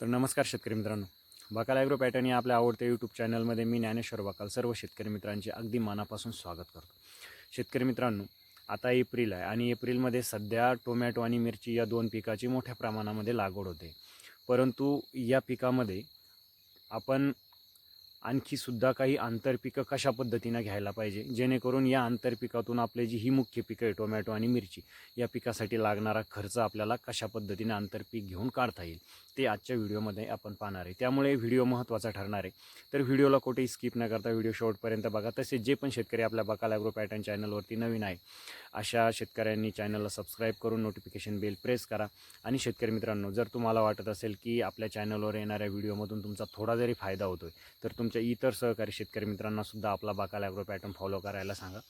तर नमस्कार शेतकरी मित्रांनो. बकाल ॲग्रो पॅटर्न या आपल्या आवडत्या यूट्यूब चॅनलमध्ये मी ज्ञानेश्वर बकाल सर्व शेतकरी मित्रांचे अगदी मनापासून स्वागत करतो. शेतकरी मित्रांनो आता एप्रिल आहे आणि एप्रिलमध्ये सध्या टोमॅटो आणि मिरची या दोन पिकाची मोठ्या प्रमाणामध्ये लागवड होते. परंतु या पिकामध्ये आपण आणखीसुद्धा काही आंतरपिकं कशा पद्धतीनं घ्यायला पाहिजे? जेणेकरून या आंतरपिकातून आपले जी ही मुख्य पिकं आहे टोमॅटो आणि मिरची या पिकासाठी लागणारा खर्च आपल्याला कशा पद्धतीने आंतरपीक घेऊन काढता येईल? ते आजच्या व्हिडिओमध्ये आपण पाहणार आहे. त्यामुळे व्हिडिओ महत्त्वाचा ठरणार आहे. तर व्हिडिओला कुठेही स्किप न करता व्हिडिओ शेवटपर्यंत बघा. तसेच जे पण शेतकरी आपल्या बकाल ॲग्रो पॅटर्न चॅनलवरती नवीन आहे अशा शेतकऱ्यांनी चॅनलला सबस्क्राईब करून नोटिफिकेशन बेल प्रेस करा. आणि शेतकरी मित्रांनो जर तुम्हाला वाटत असेल की आपल्या चॅनलवर येणाऱ्या व्हिडिओमधून तुमचा थोडा जरी फायदा होतो आहे तर तुमच्या इतर सहकारी शेतकरी मित्रांनासुद्धा आपला बाकाल ॲग्रो पॅटर्न फॉलो करायला सांगा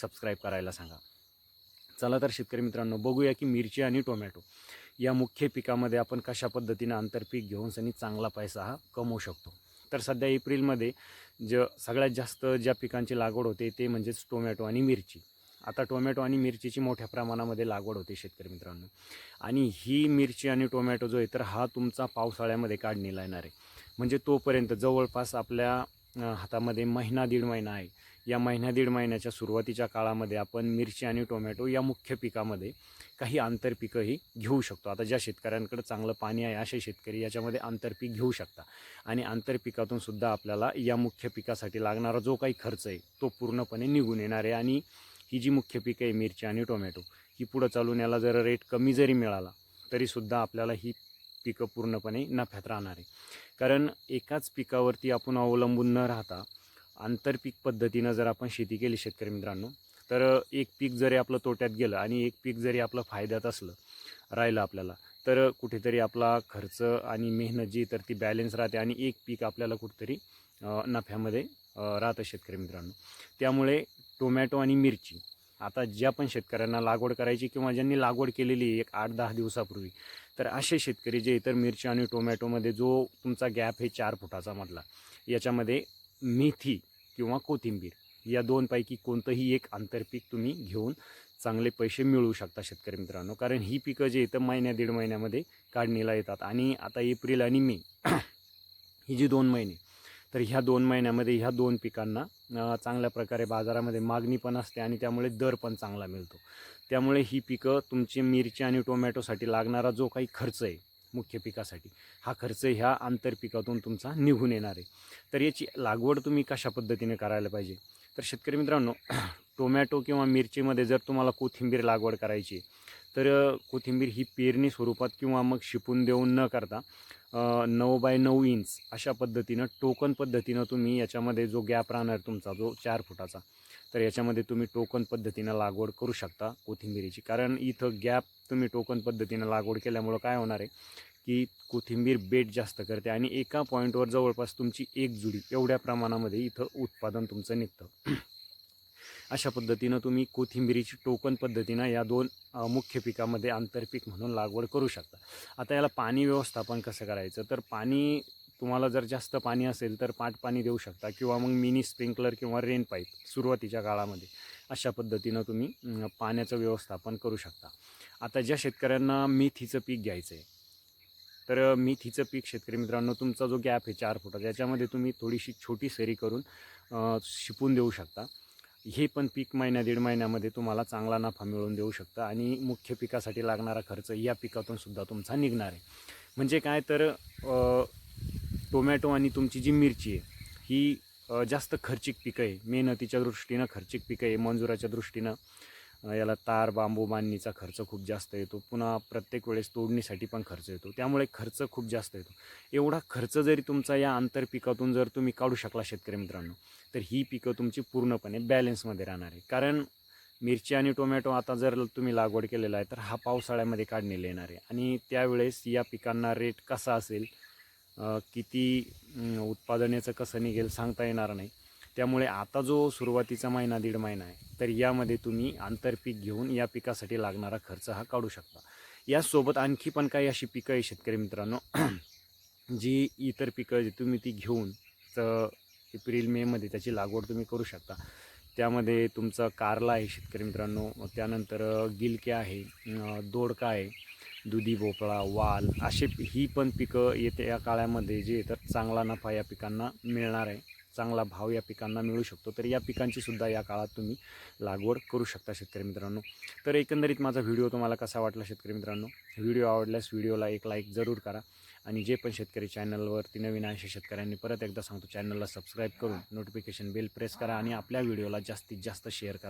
सबस्क्राईब करायला सांगा. चला तर शेतकरी मित्रांनो बघूया की मिरची आणि टोमॅटो या मुख्य पिकामध्ये आपण कशा पद्धतीनं आंतरपीक घेऊन सनी चांगला पैसा हा कमवू शकतो. तर सध्या एप्रिलमध्ये ज सगळ्यात जास्त ज्या पिकांची लागवड होते ते म्हणजेच टोमॅटो आणि मिरची. आता टोमॅटो आणि मिरचीची मोठ्या प्रमाणामध्ये लागवड होते शेतकरी मित्रांनो. आणि ही मिरची आणि टोमॅटो जो आहे तर हा तुमचा पावसाळ्यामध्ये काढणीला येणार आहे. म्हणजे तोपर्यंत जवळपास आपल्या हातामध्ये महिना दीड महिना आहे. या महिना दीड महिन्याच्या सुरुवातीच्या काळामध्ये आपण मिरची आणि टोमॅटो या मुख्य पिकामध्ये काही आंतरपिकंही घेऊ शकतो. आता ज्या शेतकऱ्यांकडे चांगलं पाणी आहे असे शेतकरी याच्यामध्ये आंतरपीक घेऊ शकता. आणि आंतरपिकातून सुद्धा आपल्याला या मुख्य पिकासाठी लागणारा जो काही खर्च आहे तो पूर्णपणे निघून येणार आहे. आणि ही जी मुख्य पिकं आहे मिरची आणि टोमॅटो ही पुढं चालून याला जर रेट कमी जरी मिळाला तरीसुद्धा आपल्याला ही पिकं पूर्णपणे नफ्यात राहणार आहे. कारण एकाच पिकावरती आपण अवलंबून न राहता आंतरपीक पद्धतीनं जर आपण शेती केली शेतकरी मित्रांनो तर एक पीक जरी आपलं तोट्यात गेलं आणि एक पीक जरी आपलं फायद्यात असलं राहिलं आपल्याला तर कुठेतरी आपला खर्च आणि मेहनत जी तर ती बॅलेन्स राहते आणि एक पीक आपल्याला कुठेतरी नफ्यामध्ये राहतं शेतकरी मित्रांनो. त्यामुळे टोमॅटो आणि मिरची आता ज्या पण शेतकऱ्यांना लागवड करायची किंवा ज्यांनी लागवड केलेली आहे एक आठ दहा दिवसापूर्वी तर असे शेतकरी जे इतर मिरची आणि टोमॅटोमध्ये जो तुमचा गॅप हे चार फुटाचा मधला याच्यामध्ये मेथी किंवा कोथिंबीर या दोनपैकी कोणतंही एक आंतरपीक तुम्ही घेऊन चांगले पैसे मिळवू शकता शेतकरी मित्रांनो. कारण ही पिकं जे इथं महिन्या दीड महिन्यामध्ये काढणीला येतात. आणि आता एप्रिल आणि मे ही जी दोन महिने तर ह्या दोन महिन्यामध्ये ह्या दोन पिकांना चांगल्या प्रकारे बाजारामध्ये मागणी पण असते आणि त्यामुळे दर पण चांगला मिळतो. त्यामुळे ही पिकं तुमची मिरची आणि टोमॅटोसाठी लागणारा जो काही खर्च आहे मुख्य पिकासाठी हा खर्च ह्या आंतरपिकातून तुमचा निघून येणार आहे. तर याची लागवड तुम्ही कशा पद्धतीने करायला पाहिजे? तर शेतकरी मित्रांनो टोमॅटो किंवा मिरचीमध्ये जर तुम्हाला कोथिंबीर लागवड करायची तर कोथिंबीर ही पेरणी स्वरूपात किंवा मग शिपून देऊन न करता नऊ बाय नऊ इंच अशा पद्धतीनं टोकन पद्धतीनं तुम्ही याच्यामध्ये जो गॅप राहणार तुमचा जो चार फुटाचा तर याच्यामध्ये तुम्ही टोकन पद्धतीनं लागवड करू शकता कोथिंबीरीची. कारण इथं गॅप तुम्ही टोकन पद्धतीनं लागवड केल्यामुळं काय होणार आहे की कोथिंबीर बेट जास्त करते आणि एका पॉईंटवर जवळपास तुमची एक जुडी एवढ्या प्रमाणामध्ये इथं उत्पादन तुमचं निघतं. अशा पद्धतीनं तुम्ही कोथिंबिरीची टोकन पद्धतीनं या दोन मुख्य पिकामध्ये आंतरपीक म्हणून लागवड करू शकता. आता याला पाणी व्यवस्थापन कसं करायचं? तर पाणी तुम्हाला जर जास्त पाणी असेल तर पाट पाणी देऊ शकता किंवा मग मिनी स्प्रिंकलर किंवा रेन पाईप सुरुवातीच्या काळामध्ये. अशा पद्धतीनं तुम्ही पाण्याचं व्यवस्थापन करू शकता. आता ज्या शेतकऱ्यांना मेथीचं पीक घ्यायचं आहे तर मी मेथीचं पीक शेतकरी मित्रांनो तुमचा जो गॅप आहे चार फुटाचा याच्यामध्ये तुम्ही थोडीशी छोटी सरी करून शिपून देऊ शकता. हे पण पीक महिन्या दीड महिन्यामध्ये तुम्हाला चांगला नफा मिळवून देऊ शकतं आणि मुख्य पिकासाठी लागणारा खर्च या पिकातून सुद्धा तुमचा निघणार आहे. म्हणजे काय तर टोमॅटो आणि तुमची जी मिरची आहे ही जास्त खर्चिक पिकं आहे. मेहनतीच्या दृष्टीनं खर्चिक पिकं आहे मंजुराच्या दृष्टीनं. याला तार बांबू बांधणीचा खर्च खूप जास्त येतो. पुन्हा प्रत्येक वेळेस तोडणीसाठी पण खर्च येतो. त्यामुळे खर्च खूप जास्त येतो. एवढा खर्च जरी तुमचा या आंतरपिकातून जर तुम्ही काढू शकला शेतकरी मित्रांनो तर ही पिकं तुमची पूर्णपणे बॅलेन्समध्ये राहणार आहे. कारण मिरची आणि टोमॅटो आता जर तुम्ही लागवड केलेला आहे तर हा पावसाळ्यामध्ये काढणीला येणार आहे. आणि त्यावेळेस या पिकांना रेट कसा असेल किती अं, उत्पादन याचं कसं निघेल सांगता येणार नाही. त्यामुळे आता जो सुरुवातीचा महिना दीड महिना आहे तर यामध्ये तुम्ही आंतरपीक घेऊन या पिकासाठी लागणारा खर्च हा काढू शकता. यासोबत आणखी पण काही अशी पिकं आहे शेतकरी मित्रांनो. जी इतर पिकं जी तुम्ही ती घेऊन तर एप्रिल मेमध्ये त्याची लागवड तुम्ही करू शकता. त्यामध्ये तुमचं कारला आहे शेतकरी मित्रांनो. त्यानंतर गिलके आहे दोडका आहे दुधी भोपळा वाल असे ही पण पिकं येत्या या काळामध्ये जे तर चांगला नफा या पिकांना मिळणार आहे. चांगला भाव या पिकांना मिळू शकतो. तर या पिकांची सुद्धा या काळात तुम्ही लागवड करू शकता शेतकरी मित्रांनो. तर एकंदरीत माझा व्हिडिओ तुम्हाला कसा वाटला शेतकरी मित्रांनो? व्हिडिओ आवडल्यास व्हिडिओला एक लाईक जरूर करा आणि जे पण शेतकरी चॅनलवरती नवीन आहे शेतकऱ्यांनी परत एकदा सांगतो चॅनलला सबस्क्राईब करून नोटिफिकेशन बेल प्रेस करा आणि आपल्या व्हिडिओला जास्तीत जास्त शेअर करा.